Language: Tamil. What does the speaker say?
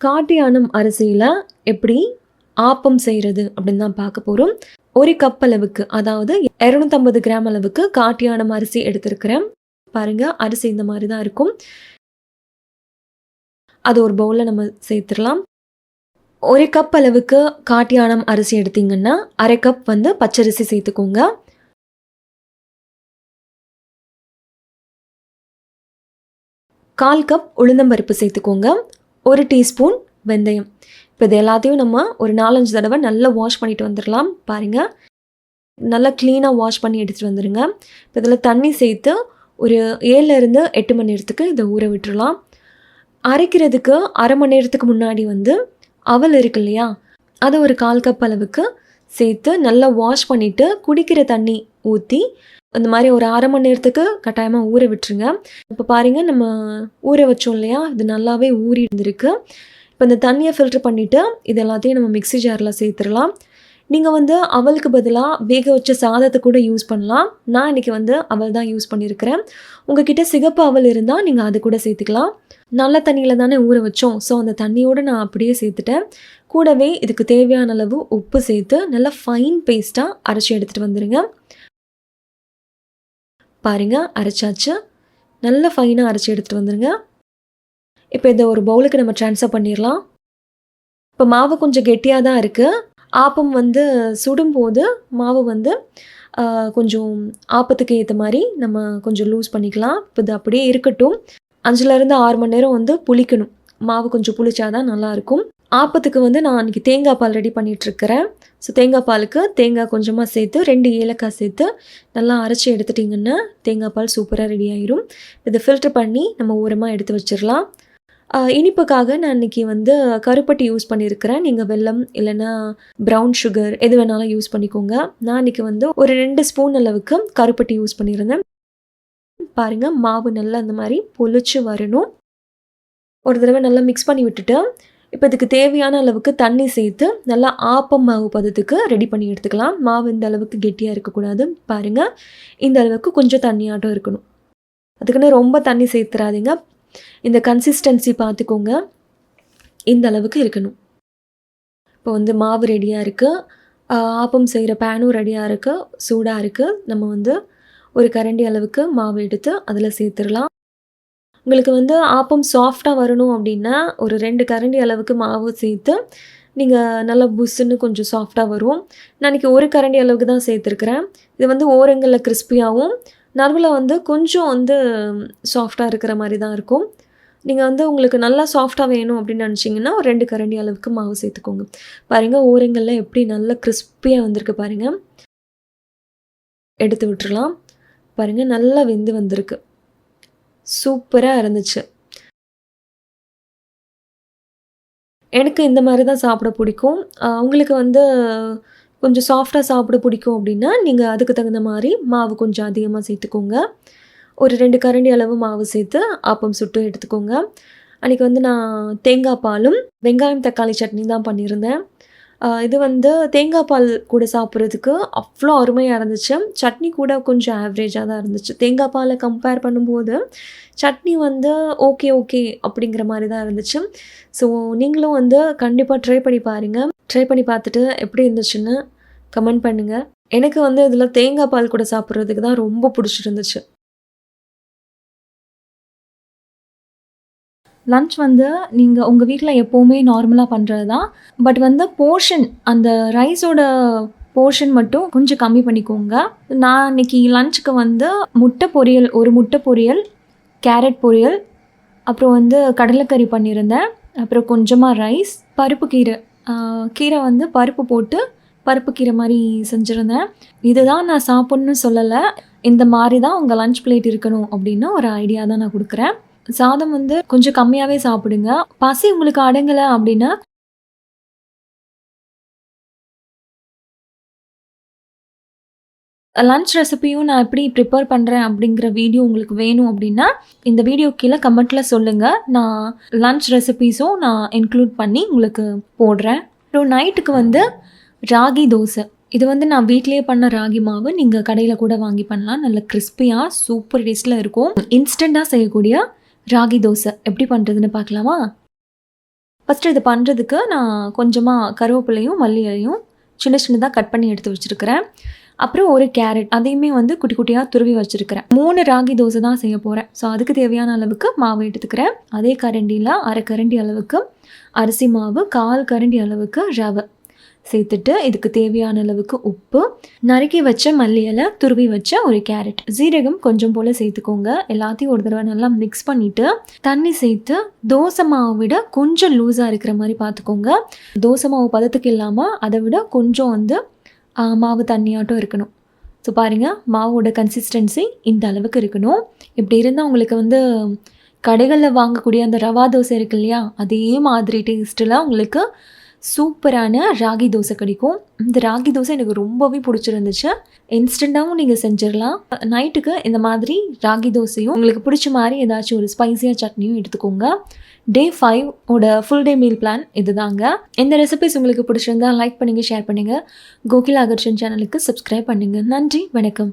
காட்டியானம் அரிசியில் எப்படி ஆப்பம் செய்கிறது அப்படின்னு தான் பார்க்க போகிறோம் ஒரு கப் அளவுக்கு அதாவது இரநூத்தம்பது கிராம் அளவுக்கு காட்டியானம் அரிசி எடுத்திருக்கிறேன். பாருங்க அரிசி இந்த மாதிரி தான் இருக்கும். அது ஒரு பவுலில் நம்ம சேர்த்துடலாம். ஒரு கப் அளவுக்கு காட்டியானம் அரிசி எடுத்தீங்கன்னா அரை கப் வந்து பச்சரிசி சேர்த்துக்கோங்க. கால் கப் உளுந்தம்பருப்பு சேர்த்துக்கோங்க. ஒரு டீஸ்பூன் வெந்தயம். இப்போ இது எல்லாத்தையும் நம்ம ஒரு நாலஞ்சு தடவை நல்லா வாஷ் பண்ணிட்டு வந்துடலாம். பாருங்கள் நல்லா க்ளீனாக வாஷ் பண்ணி எடுத்துகிட்டு வந்துடுங்க இப்போ இதில் தண்ணி சேர்த்து ஒரு ஏழுலேருந்து எட்டு மணி நேரத்துக்கு இதை ஊற விட்டுடலாம். அரைக்கிறதுக்கு அரை மணி நேரத்துக்கு முன்னாடி வந்து அவல் இருக்கு இல்லையா? அதை ஒரு கால் கப் அளவுக்கு சேர்த்து நல்லா வாஷ் பண்ணிவிட்டு குடிக்கிற தண்ணி ஊற்றி அந்த மாதிரி ஒரு அரை மணி நேரத்துக்கு கட்டாயமாக ஊற விட்டுருங்க. இப்போ பாருங்கள் நம்ம ஊற வச்சோம் இல்லையா? இது நல்லாவே ஊறி இருந்திருக்கு. இப்போ இந்த தண்ணியை ஃபில்டர் பண்ணிவிட்டு இது எல்லாத்தையும் நம்ம மிக்ஸி ஜாரில் சேர்த்துடலாம். நீங்கள் வந்து அவளுக்கு பதிலாக வேக வச்ச சாதத்தை கூட யூஸ் பண்ணலாம். நான் இன்றைக்கி வந்து அவள் தான் யூஸ் பண்ணியிருக்கிறேன் உங்ககிட்ட சிகப்பு அவல் இருந்தால் நீங்கள் அது கூட சேர்த்துக்கலாம். நல்ல தண்ணியில் தானே ஊற வச்சோம். ஸோ அந்த தண்ணியோடு நான் அப்படியே சேர்த்துட்டேன். கூடவே இதுக்கு தேவையான அளவு உப்பு சேர்த்து நல்லா ஃபைன் பேஸ்ட்டாக அரைச்சி எடுத்துகிட்டு வந்துடுங்க பாருங்கள் அரைச்சாச்சு. நல்ல ஃபைனாக அரைச்சி எடுத்துகிட்டு வந்துடுங்க இப்போ இதை ஒரு பவுலுக்கு நம்ம ட்ரான்ஸ்ஃபர் பண்ணிடலாம். இப்போ மாவு கொஞ்சம் கெட்டியாக தான் இருக்குது ஆப்பம் வந்து சுடும்போது மாவு வந்து கொஞ்சம் ஆப்பத்துக்கு ஏற்ற மாதிரி நம்ம கொஞ்சம் லூஸ் பண்ணிக்கலாம். இப்போ இது அப்படியே இருக்கட்டும். அஞ்சுலேருந்து ஆறு மணி நேரம் வந்து புளிக்கணும். மாவு கொஞ்சம் புளிச்சாதான் நல்லாயிருக்கும் ஆப்பத்துக்கு வந்து நான் அன்றைக்கி தேங்காய் பால் ரெடி பண்ணிகிட்ருக்கிறேன் ஸோ தேங்காய் பாலுக்கு தேங்காய் கொஞ்சமாக சேர்த்து ரெண்டு ஏலக்காய் சேர்த்து நல்லா அரைச்சி எடுத்துட்டிங்கன்னா தேங்காய் பால் சூப்பராக ரெடி ஆயிரும். இதை ஃபில்டர் பண்ணி நம்ம ஓரமாக எடுத்து வச்சிடலாம். இனிப்புக்காக நான் இன்னைக்கு வந்து கருப்பட்டி யூஸ் பண்ணியிருக்கிறேன். நீங்கள் வெல்லம் இல்லைன்னா ப்ரௌன் சுகர் எது வேணாலும் யூஸ் பண்ணிக்கோங்க. நான் இன்னைக்கு வந்து ஒரு ரெண்டு ஸ்பூன் அளவுக்கு கருப்பட்டி யூஸ் பண்ணியிருந்தேன். பாருங்க மாவு நல்லா அந்த மாதிரி பொழிச்சு வரணும். ஒரு தடவை நல்லா மிக்ஸ் பண்ணி விட்டுட்டு இப்போ இதுக்கு தேவையான அளவுக்கு தண்ணி சேர்த்து நல்லா ஆப்பம் மாவு பதத்துக்கு ரெடி பண்ணி எடுத்துக்கலாம். மாவு இந்த அளவுக்கு கெட்டியாக இருக்கக்கூடாது. பாருங்கள் இந்த அளவுக்கு கொஞ்சம் தண்ணியாட்டம் இருக்கணும். அதுக்குன்னு ரொம்ப தண்ணி சேர்த்துறாதீங்க. இந்த கன்சிஸ்டன்சி பார்த்துக்கோங்க இந்த அளவுக்கு இருக்கணும். இப்போ வந்து மாவு ரெடியாக இருக்குது ஆப்பம் செய்கிற பேனும் ரெடியாக இருக்குது சூடாக இருக்குது நம்ம வந்து ஒரு கரண்டி அளவுக்கு மாவு எடுத்து அதில் சேர்த்துடலாம். உங்களுக்கு வந்து ஆப்பம் சாஃப்டாக வரணும் அப்படின்னா ஒரு ரெண்டு கரண்டி அளவுக்கு மாவு சேர்த்து நீங்கள் நல்லா புஸ்ஸுன்னு கொஞ்சம் சாஃப்டாக வரும். நான் இன்னைக்கு ஒரு கரண்டி அளவுக்கு தான் சேர்த்துருக்குறேன். இது வந்து ஓரங்களில் கிறிஸ்பியாகவும் நடுவில் வந்து கொஞ்சம் வந்து சாஃப்டாக இருக்கிற மாதிரி தான் இருக்கும். நீங்கள் வந்து உங்களுக்கு நல்லா சாஃப்டாக வேணும் அப்படின்னு நினச்சிங்கன்னா ஒரு ரெண்டு கரண்டி அளவுக்கு மாவு சேர்த்துக்கோங்க. பாருங்கள் ஓரங்களில் எப்படி நல்லா கிறிஸ்பியாக வந்திருக்கு பாருங்கள் எடுத்து விட்டுறலாம். பாருங்கள் நல்லா வெந்து வந்திருக்கு. சூப்பராக இருந்துச்சு. எனக்கு இந்த மாதிரி தான் சாப்பிட பிடிக்கும். உங்களுக்கு வந்து கொஞ்சம் சாஃப்டாக சாப்பிட பிடிக்கும் அப்படின்னா நீங்கள் அதுக்கு தகுந்த மாதிரி மாவு கொஞ்சம் அதிகமாக சேர்த்துக்கோங்க. ஒரு ரெண்டு கரண்டி அளவு மாவு சேர்த்து ஆப்பம் சுட்டு எடுத்துக்கோங்க. அன்றைக்கி வந்து நான் தேங்காய் பாலும் வெங்காயம் தக்காளி சட்னி தான் பண்ணியிருந்தேன். இது வந்து தேங்காய் பால் கூட சாப்பிட்றதுக்கு அவ்வளோ அருமையாக இருந்துச்சு. சட்னி கூட கொஞ்சம் ஆவரேஜாக தான் இருந்துச்சு. தேங்காய் பாலை கம்பேர் பண்ணும்போது சட்னி வந்து ஓகே ஓகே அப்படிங்கிற மாதிரி தான் இருந்துச்சு. ஸோ நீங்களும் வந்து கண்டிப்பாக ட்ரை பண்ணி பாருங்கள் ட்ரை பண்ணி பார்த்துட்டு எப்படி இருந்துச்சுன்னு கமெண்ட் பண்ணுங்கள் எனக்கு வந்து இதில் தேங்காய் பால் கூட சாப்பிட்றதுக்கு தான் ரொம்ப பிடிச்சிருந்துச்சு. லன்ச் வந்து நீங்கள் உங்கள் வீட்டில் எப்போவுமே நார்மலாக பண்ணுறது தான் பட் வந்து போர்ஷன் அந்த ரைஸோட போர்ஷன் மட்டும் கொஞ்சம் கம்மி பண்ணிக்கோங்க. நான் இன்னைக்கு லஞ்சுக்கு வந்து முட்டை பொரியல் ஒரு முட்டை பொரியல் கேரட் பொரியல் அப்புறம் வந்து கடலைக்கறி பண்ணியிருந்தேன். அப்புறம் கொஞ்சமாக ரைஸ் பருப்பு கீரை. கீரை வந்து பருப்பு போட்டு பருப்பு கீரை மாதிரி செஞ்சுருந்தேன். இதுதான் நான் சாப்பிட்ணுன்னு சொல்லலை. இந்த மாதிரி தான் உங்கள் லன்ச் பிளேட் இருக்கணும் அப்படின்னு ஒரு ஐடியா தான் நான் கொடுக்குறேன். சாதம் வந்து கொஞ்சம் கம்மியாகவே சாப்பிடுங்க. பசி உங்களுக்கு அடங்கலை அப்படின்னா லன்ச் ரெசிபியும் நான் எப்படி ப்ரிப்பேர் பண்ணுறேன் அப்படிங்கிற வீடியோ உங்களுக்கு வேணும் அப்படின்னா இந்த வீடியோ கீழே கமெண்ட்டில் சொல்லுங்கள் நான் லன்ச் ரெசிபீஸும் நான் இன்க்ளூட் பண்ணி உங்களுக்கு போடுறேன். அப்புறம் நைட்டுக்கு வந்து ராகி தோசை. இது வந்து நான் வீட்லேயே பண்ண ராகி மாவு. நீங்கள் கடையில் கூட வாங்கி பண்ணலாம். நல்ல கிறிஸ்பியாக சூப்பர் டேஸ்ட்டில் இருக்கும். இன்ஸ்டண்ட்டாக செய்யக்கூடிய ராகி தோசை எப்படி பண்ணுறதுன்னு பார்க்கலாமா? ஃபஸ்ட்டு இது பண்ணுறதுக்கு நான் கொஞ்சமாக கருவேப்பிலையும் மல்லியையும் சின்ன சின்னதாக கட் பண்ணி எடுத்து வச்சுருக்கிறேன். அப்புறம் ஒரு கேரட் அதையுமே வந்து குட்டி குட்டியாக துருவி வச்சுருக்கிறேன். மூணு ராகி தோசை தான் செய்ய போகிறேன் ஸோ அதுக்கு தேவையான அளவுக்கு மாவு எடுத்துக்கிறேன். அதே கரண்டியில் அரை கரண்டி அளவுக்கு அரிசி மாவு கால் கரண்டி அளவுக்கு ரவை. சேர்த்துட்டு இதுக்கு தேவையான அளவுக்கு உப்பு. நறுக்கி வச்ச மல்லி இலை துருவி வச்ச ஒரு கேரட். ஜீரகம் கொஞ்சம் போல் சேர்த்துக்கோங்க. எல்லாத்தையும் ஒரு தடவை நல்லா மிக்ஸ் பண்ணிவிட்டு தண்ணி சேர்த்து தோசை மாவை விட கொஞ்சம் லூஸாக இருக்கிற மாதிரி பார்த்துக்கோங்க. தோசை மாவு பதத்துக்கு இல்லாமல் அதை விட கொஞ்சம் வந்து மாவு தண்ணியாட்டம் இருக்கணும். ஸோ பாருங்கள் மாவோட கன்சிஸ்டன்சி இந்த அளவுக்கு இருக்கணும். இப்படி இருந்தால் உங்களுக்கு வந்து கடைகளில் வாங்கக்கூடிய அந்த ரவா தோசை இருக்கு இல்லையா? அதே மாதிரி டேஸ்ட்டில் உங்களுக்கு சூப்பரான ராகி தோசை கிடைக்கும். இந்த ராகி தோசை எனக்கு ரொம்பவே பிடிச்சிருந்துச்சு. இன்ஸ்டண்ட்டாகவும் நீங்கள் செஞ்சிடலாம் நைட்டுக்கு இந்த மாதிரி ராகி தோசையும் உங்களுக்கு பிடிச்ச மாதிரி ஏதாச்சும் ஒரு ஸ்பைஸியாக சட்னியும் எடுத்துக்கோங்க. டே ஃபைவ் ஓட ஃபுல் டே மீல் பிளான் இதுதாங்க. இந்த ரெசிபிஸ் உங்களுக்கு பிடிச்சிருந்தா லைக் பண்ணுங்கள் ஷேர் பண்ணுங்கள் கோகில் அகர்ஷன் சேனலுக்கு சப்ஸ்கிரைப் பண்ணுங்கள் நன்றி வணக்கம்.